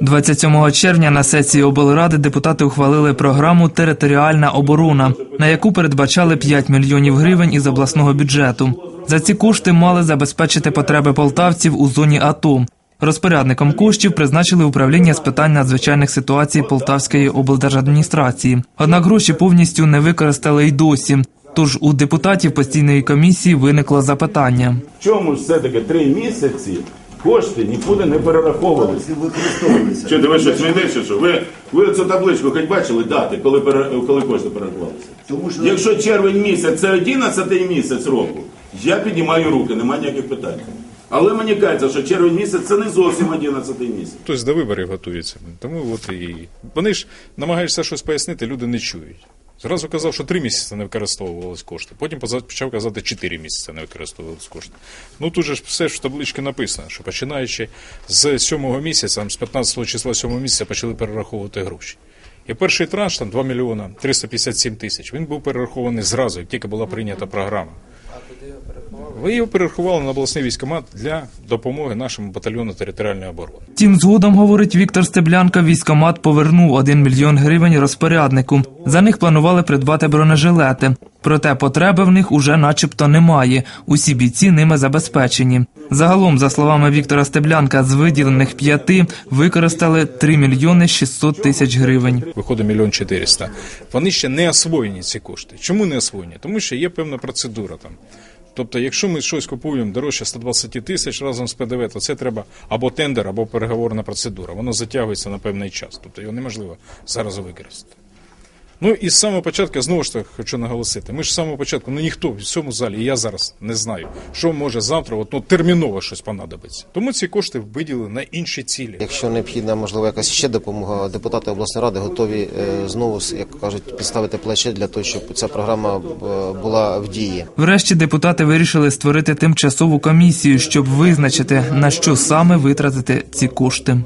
27 червня на сесії облради депутати ухвалили програму Територіальна оборона, на яку передбачали 5 мільйонів гривень із обласного бюджету. За ці кошти мали забезпечити потреби полтавців у зоні АТО. Розпорядником коштів призначили управління з питань надзвичайних ситуацій Полтавської облдержадміністрації. Однак гроші повністю не використали й досі. Тож у депутатів постійної комісії виникло запитання. Чому ж все-таки три місяці кошти нікуди не перераховувалися? використовується. Чи ви що смієте, чи що? Ви, ви цю табличку хоч бачили дати, коли, пере- коли кошти перерахувалися? Тому що Якщо червень місяць це 11 місяць року, я піднімаю руки, немає ніяких питань. Але мені кажеться, що червень місяць це не зовсім 11 місяць. Хтось до виборів готується. Тому от і вони ж намагаються щось пояснити, люди не чують. Зразу казав, що три місяці не використовувалися кошти. Потім почав казати, чотири місяці не використовувалися кошти. Ну тут же ж все ж в табличці написано, що починаючи з сьомого місяця, з 15 числа сьомого місяця почали перераховувати гроші. І перший транш, там 2 мільйона 357 тисяч, він був перерахований зразу, як тільки була прийнята програма. Ви його перерахували на обласний військомат для допомоги нашому батальйону територіальної оборони. Тим згодом, говорить Віктор Стеблянка, військомат повернув 1 мільйон гривень розпоряднику. За них планували придбати бронежилети. Проте потреби в них уже начебто немає. Усі бійці ними забезпечені. Загалом, за словами Віктора Стеблянка, з виділених п'яти використали 3 мільйони 600 тисяч гривень. Виходить мільйон чотириста. Вони ще не освоєні ці кошти. Чому не освоєні? Тому що є певна процедура там. Тобто, якщо ми щось купуємо дорожче 120 тисяч разом з ПДВ, то це треба або тендер, або переговорна процедура. Воно затягується на певний час. Тобто його неможливо зараз використати. Ну і з самого початку, знову ж таки, хочу наголосити, ми ж з самого початку, ну ніхто в цьому залі, і я зараз не знаю, що може завтра, от, ну, терміново щось понадобиться. Тому ці кошти виділили на інші цілі. Якщо необхідна, можливо, якась ще допомога, депутати обласної ради готові е, знову, як кажуть, підставити плече для того, щоб ця програма е, була в дії. Врешті депутати вирішили створити тимчасову комісію, щоб визначити на що саме витратити ці кошти.